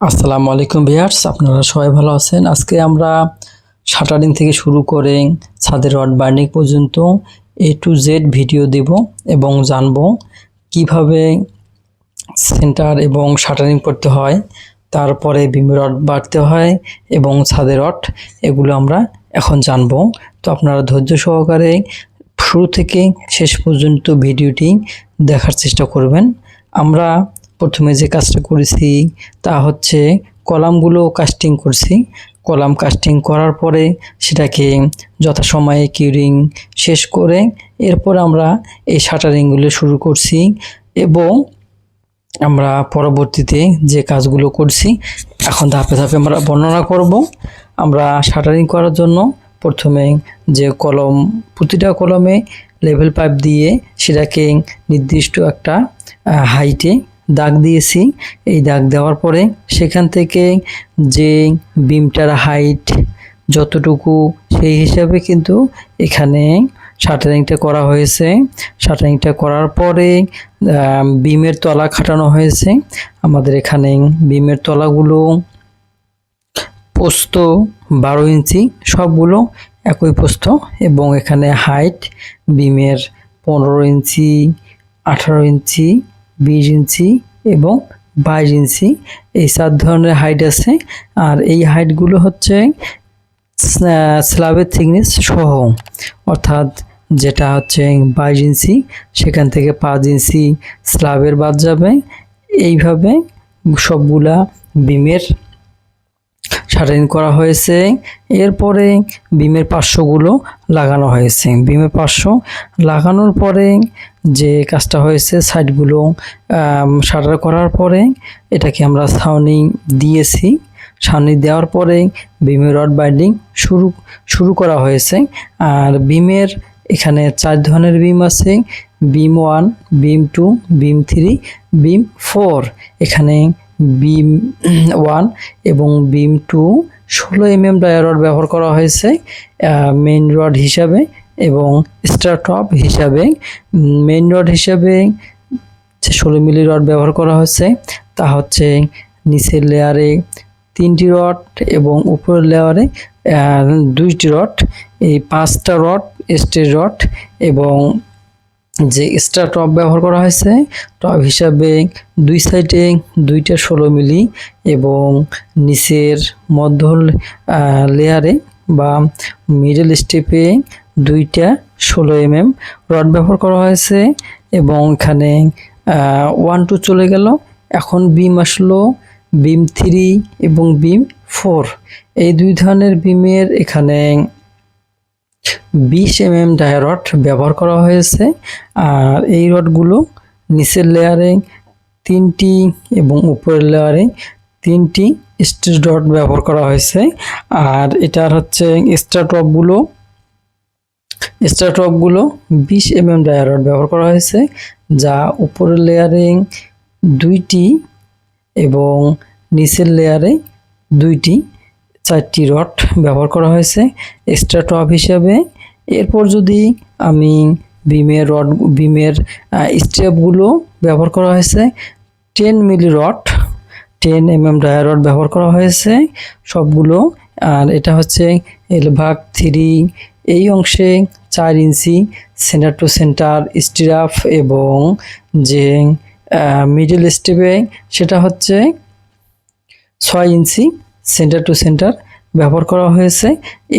আসসালামু আলাইকুম ভিয়ার্স, আপনারা সবাই ভালো আছেন? আজকে আমরা শাটারিং থেকে শুরু করে ছাদের রড বাইন্ডিং পর্যন্ত এ টু জেড ভিডিও দেব এবং জানব কীভাবে সেন্টার এবং শাটারিং করতে হয়, তারপরে বিম রড বাড়তে হয় এবং ছাদের রড, এগুলো আমরা এখন জানব। তো আপনারা ধৈর্য সহকারে শুরু থেকে শেষ পর্যন্ত ভিডিওটি দেখার চেষ্টা করবেন। আমরা প্রথমে যে কাজটা করেছি তা হচ্ছে কলামগুলো কাস্টিং করছি। কলাম কাস্টিং করার পরে সেটাকে যথাসময়ে কিউরিং শেষ করে এরপর আমরা এই শাটারিংগুলো শুরু করছি এবং আমরা পরবর্তীতে যে কাজগুলো করছি, এখন ধাপে ধাপে আমরা বর্ণনা করব। আমরা শাটারিং করার জন্য প্রথমে যে কলম, প্রতিটা কলমে লেভেল পাইপ দিয়ে সেটাকে নির্দিষ্ট একটা হাইটে দাগ দিয়েছি। এই দাগ দেওয়ার পরে সেখান থেকে যে বিমটার হাইট যতটুকু সেই হিসাবে কিন্তু এখানে শাটারিংটা করা হয়েছে। শাটারিংটা করার পরে বিমের তলা খাটানো হয়েছে। আমাদের এখানে বিমের তলাগুলো পোস্ত বারো ইঞ্চি, সবগুলো একই পোস্ত এবং এখানে হাইট বিমের পনেরো ইঞ্চি, আঠারো ইঞ্চি বিশ ইঞ্চি এবং বাইশ ইঞ্চি। এই চার ধরনের হাইট আছে। আর এই হাইটগুলো হচ্ছে স্ল্যাবের থিকনেস সহ। অর্থাৎ যেটা হচ্ছে বাইশ ইঞ্চি, সেখান থেকে পাঁচ ইঞ্চি স্ল্যাবের বাদ যাবে। এইভাবে সবগুলা বিমের শাটারিং করা হয়েছে। এরপরে বিমের পার্শ্বগুলো লাগানো হয়েছে। বিমের পার্শ্ব লাগানোর পরে যে কাজটা হয়েছে, সাইডগুলো শাটার করার পরে এটাকে আমরা ছাউনি দিয়েছি। ছাউনি দেওয়ার পরে বিমের রড বাইন্ডিং শুরু শুরু করা হয়েছে। আর বিমের এখানে চার ধরনের বিম আছে। Beam one, beam two, beam three, beam four. এখানে বিম ওয়ান এবং বিম টু, ষোলো এম এম রড ব্যবহার করা হয়েছে মেইন রড হিসাবে এবং স্টার টপ হিসাবে। মেইন রড হিসাবে ষোলো মিলি রড ব্যবহার করা হয়েছে, তা হচ্ছে নিচের লেয়ারে তিনটি রড এবং উপরের লেয়ারে দুইটি রড, এই পাঁচটা রড স্টেজ রড এবং যে এক্সট্রা টপ ব্যবহার করা হয়েছে টপ হিসাবে দুই সাইডে দুইটা ষোলো মিলি এবং নিচের মধ্য লেয়ারে বা মিডল স্টেপে দুইটা ষোলো এম এম রড ব্যবহার করা হয়েছে এবং এখানে ওয়ান টু চলে গেল। এখন বিম আসলো বিম থ্রি এবং বিম ফোর এই দুই ধরনের বিমের এখানে বিশ এম এম ডায়ারড ব্যবহার করা হয়েছে। আর এই রডগুলো নিচের লেয়ারে তিনটি এবং উপরের লেয়ারে তিনটি স্টিল রড ব্যবহার করা হয়েছে। আর এটার হচ্ছে এক্সট্রা টপগুলো এক্সট্রা টপগুলো বিশ এম এম ডায়ারড ব্যবহার করা হয়েছে, যা উপরের লেয়ারে দুইটি এবং নিচের লেয়ারে দুইটি চারটি রড ব্যবহার করা হয়েছে এক্সট্রা টপ হিসাবে। এরপর যদি আমি বিমের রড, বিমের স্টেপগুলো ব্যবহার করা হয়েছে, ten milli rod, ten M M dia rod ব্যবহার করা হয়েছে, সবগুলো। আর এটা হচ্ছে এলভাগ থ্রি, এই অংশে চার ইঞ্চি সেন্টার টু সেন্টার স্টিরাফ এবং যে মিডল স্টেপে সেটা হচ্ছে ছয় ইঞ্চি সেন্টার টু সেন্টার ব্যবহার করা হয়েছে।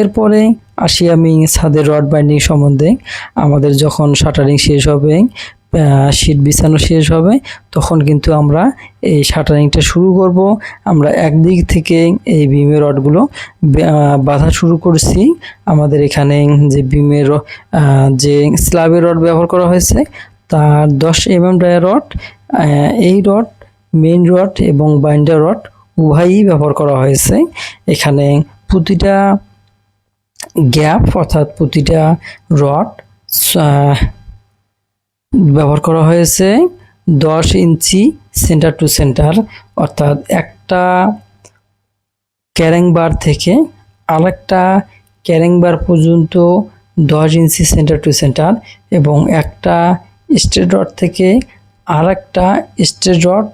এরপরে আসি আমি ছাদের রড বাইন্ডিং সম্বন্ধে। আমাদের যখন শাটারিং শেষ হবে শীট বিছানো শেষ হবে, তখন কিন্তু আমরা এই শাটারিংটা শুরু করব। আমরা একদিক থেকে এই বিমের রডগুলো বাঁধা শুরু করছি। আমাদের এখানে যে বিমের যে স্ল্যাবের রড ব্যবহার করা হয়েছে, তার দশ এম এম ডায়া রড এই রড, মেইন রড এবং বাইন্ডার রড উভয়ই ব্যবহার করা হয়েছে। এখানে প্রতিটা গ্যাপ অর্থাৎ প্রতিটা রড ব্যবহার করা হয়েছে দশ ইঞ্চি সেন্টার টু সেন্টার। অর্থাৎ একটা ক্যারেং বার থেকে আরেকটা ক্যারেং বার পর্যন্ত দশ ইঞ্চি সেন্টার টু সেন্টার এবং একটা স্ট্রেট রড থেকে আরেকটা স্ট্রেট রড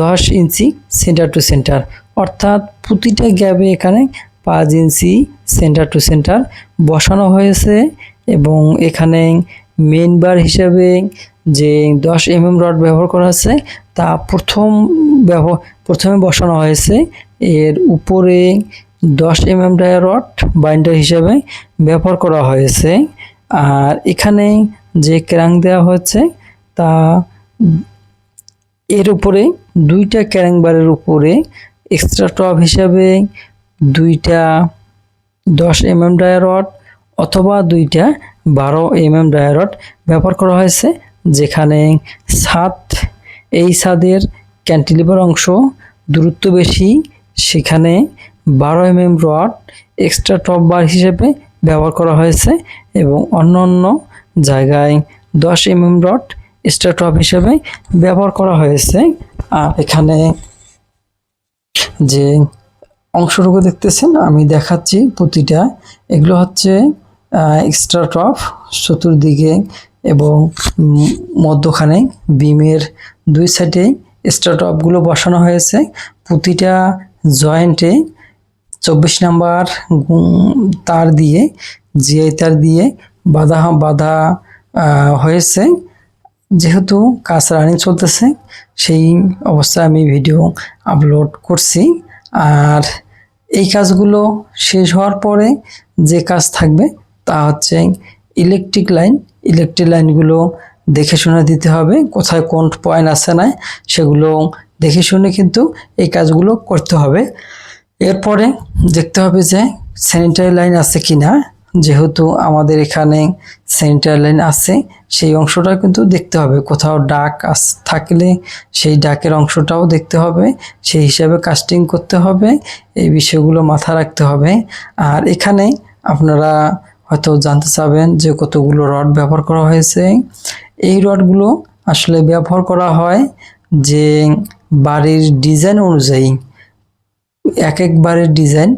দশ ইঞ্চি সেন্টার টু সেন্টার অর্থাৎ প্রতিটা গ্যাপে এখানে পাঁচ ইঞ্চি সেন্টার টু সেন্টার বসানো হয়েছে এবং এখানে মেন বার হিসাবে যে দশ এমএম রড ব্যবহার করা হয়েছে, তা প্রথম ব্যবহার, প্রথমে বসানো হয়েছে। এর উপরে দশ এমএম ডায়ার রড বাইন্ডার হিসাবে ব্যবহার করা হয়েছে। আর এখানে যে ক্র্যাঙ্ক দেওয়া হয়েছে, তা এর উপরে দুইটা ক্যারিং বারের উপরে এক্সট্রা টপ হিসাবে দুইটা দশ এমএম ডায়ারড অথবা দুইটা বারো এমএম ডায়ারড ব্যবহার করা হয়েছে, যেখানে ছাদ, এই ছাদের ক্যান্টিলিভার অংশ দূরত্ব বেশি, সেখানে বারো MM rod extra top bar হিসেবে ব্যবহার করা হয়েছে এবং অন্য অন্য জায়গায় দশ এমএম রড এক্সট্রা টপ হিসেবে ব্যবহার করা হয়েছে। আর এখানে যে অংশটুকু দেখতেছেন, আমি দেখাচ্ছি প্রতিটা। এগুলো হচ্ছে এক্সট্রা টপ চতুর্দিকে এবং মধ্যখানে বিমের দুই সাইডে এক্সট্রা টপগুলো বসানো হয়েছে। প্রতিটা জয়েন্টে চব্বিশ নাম্বার তার দিয়ে, জিআই তার দিয়ে বাধা বাধা হয়েছে। যেহেতু কাজ রানিং চলতেছে, সেই অবস্থায় আমি ভিডিও আপলোড করছি। আর এই কাজগুলো শেষ হওয়ার পরে যে কাজ থাকবে, তা হচ্ছে ইলেকট্রিক লাইন ইলেকট্রিক লাইনগুলো দেখে শুনে দিতে হবে, কোথায় কোন পয়েন্ট আছে না সেগুলো দেখে শুনে কিন্তু এই কাজগুলো করতে হবে। এরপরে দেখতে হবে যে স্যানিটারি লাইন আছে কি না যেহেতু আমাদের এখানে স্যানিটারি লাইন আছে, সেই অংশটা কিন্তু দেখতে হবে। কোথাও ডাক থাকলে সেই ডাকের অংশটাও দেখতে হবে। সেই হিসাবে কাস্টিং করতে হবে। এই বিষয়গুলো মাথা রাখতে হবে। আর এখানে আপনারা হয়তো জানতে চাবেন যে কতগুলো রড ব্যবহার করা হয়েছে। এই রডগুলো আসলে ব্যবহার করা হয় যে বাড়ির ডিজাইন অনুযায়ী। এক একবারের ডিজাইন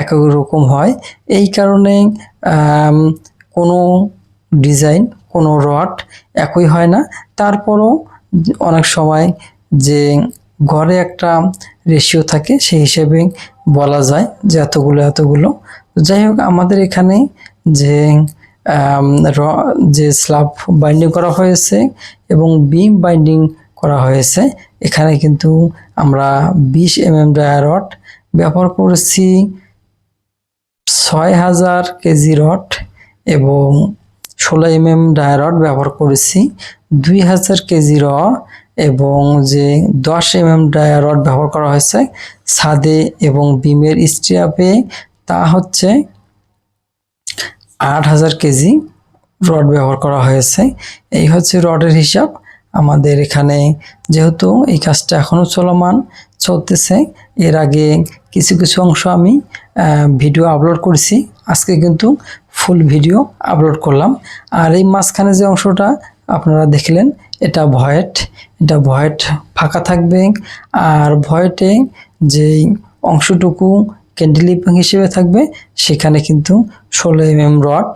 এক এক রকম হয়। এই কারণে কোনো ডিজাইন, কোনো রড একই হয় না। তারপরও অনেক সময় যে ঘরে একটা রেশিও থাকে, সেই হিসেবে বলা যায় যে এতগুলো এতগুলো। যাই হোক, আমাদের এখানে যে র- যে স্ল্যাব বাইন্ডিং করা হয়েছে এবং বিম বাইন্ডিং করা হয়েছে, এখানে কিন্তু আমরা বিশ এম এম রড ব্যবহার করেছি। ছয় হাজার কেজি রড এবং ষোলো এম এম ডায়ারড ব্যবহার করেছি। দুই হাজার কেজি র এবং যে দশ এম এম ডায়ারড ব্যবহার করা হয়েছে ছাদে এবং বিমের স্ট্রিয়াপে, তা হচ্ছে আট হাজার কেজি রড ব্যবহার করা হয়েছে। এই হচ্ছে রডের হিসাব। আমাদের এখানে যেহেতু এই কাজটা এখনও চলমান, চলতেছে। এর আগে কিছু কিছু অংশ আমি ভিডিও আপলোড করেছি। আজকে কিন্তু ফুল ভিডিও আপলোড করলাম। আর এই মাঝখানে যে অংশটা আপনারা দেখলেন, এটা ভয়েট এটা ভয়েট ফাঁকা থাকবে। আর ভয়েটে যেই অংশটুকু ক্যান্ডিলিপিং হিসেবে থাকবে, সেখানে কিন্তু ষোলো M M rod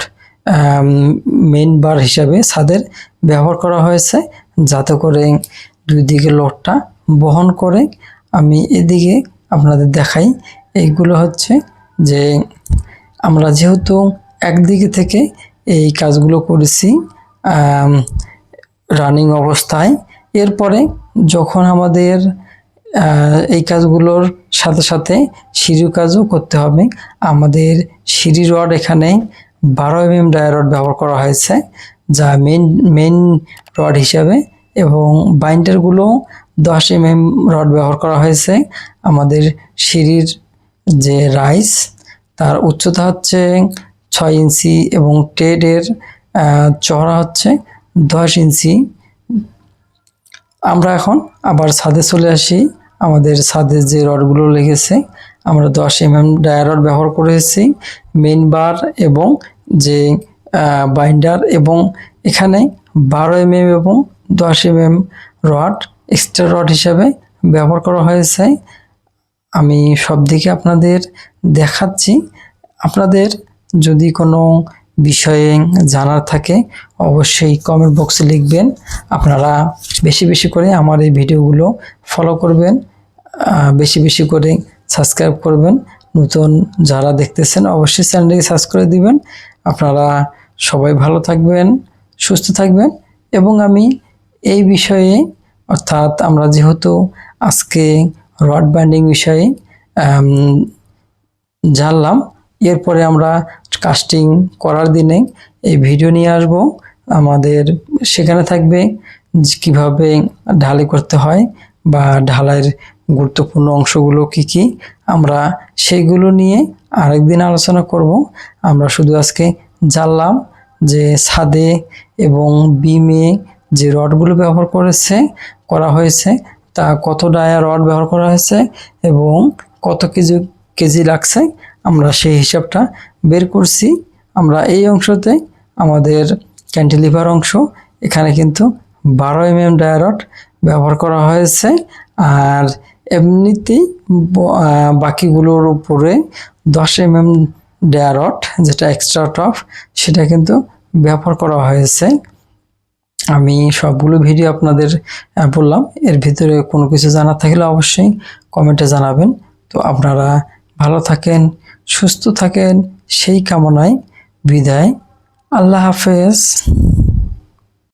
main bar হিসাবে ছাদের ব্যবহার করা হয়েছে। যাতে করে দুই দিকে লোডটা বহন করে আমি এদিকে আপনাদের দেখাই। এইগুলো হচ্ছে যে আমরা যেহেতু একদিকে থেকে এই কাজগুলো করেছি রানিং অবস্থায়, এরপরে যখন আমাদের এই কাজগুলোর সাথে সাথে সিঁড়ির কাজও করতে হবে। আমাদের সিঁড়ি রড এখানে বারো এম এম ডায়ার রড ব্যবহার করা হয়েছে, যা মেন মেন রড হিসাবে এবং বাইন্ডারগুলো দশ এম এম রড ব্যবহার করা হয়েছে। আমাদের সিঁড়ির যে রাইস, তার উচ্চতা হচ্ছে ছয় ইঞ্চি এবং টেডের চওড়া হচ্ছে দশ ইঞ্চি। আমরা এখন আবার ছাদে চলে আসি। আমাদের ছাদে যে রডগুলো লেগেছে, আমরা দশ এম এম ডায়ার রড ব্যবহার করেছি। মেন বার এবং যে বাইন্ডার এবং এখানে বারো এম এম এবং দশ M M rod extra rod হিসাবে ব্যবহার করা হয়েছে। আমি সব দিকে আপনাদের দেখাচ্ছি। আপনাদের যদি কোনো বিষয়ে জানার থাকে, অবশ্যই কমেন্ট বক্সে লিখবেন। আপনারা বেশি বেশি করে আমার এই ভিডিওগুলো ফলো করবেন বেশি বেশি করে সাবস্ক্রাইব করবেন। নতুন যারা দেখতেছেন, অবশ্যই চ্যানেলটিকে সাবস্ক্রাইব করে দিবেন। আপনারা সবাই ভালো থাকবেন। সুস্থ থাকবেন এবং আমি এই বিষয়ে, অর্থাৎ আমরা যেহেতু আজকে রড ব্যান্ডিং বিষয়ে জানলাম, এরপরে আমরা কাস্টিং করার দিনে এই ভিডিও নিয়ে আসব। আমাদের সেখানে থাকবে কীভাবে ঢালাই করতে হয় বা ঢালাইয়ের গুরুত্বপূর্ণ অংশগুলো কি কি। আমরা সেইগুলো নিয়ে আরেকদিন আলোচনা করব। আমরা শুধু আজকে জানলাম যে ছাদে এবং বিমে যে রডগুলো ব্যবহার করেছে, করা হয়েছে, তা কত ডায়া রড ব্যবহার করা হয়েছে এবং কত কেজি কেজি লাগছে, আমরা সেই হিসাবটা বের করছি। আমরা এই অংশতে আমাদের ক্যান্টিলিভার অংশ, এখানে কিন্তু বারো এম এম ডায়ারড ব্যবহার করা হয়েছে। আর এমনিতেই বাকিগুলোর উপরে দশ এম এম ডায়ারড যেটা এক্সট্রা টপ সেটা কিন্তু ব্যবহার করা হয়েছে। আমি সবগুলো ভিডিও আপনাদের বললাম। এর ভিতরে কোনো কিছু জানা থাকলে অবশ্যই কমেন্টে জানাবেন। তো আপনারা ভালো থাকেন, সুস্থ থাকেন, সেই কামনায় বিদায়। আল্লাহ হাফেজ।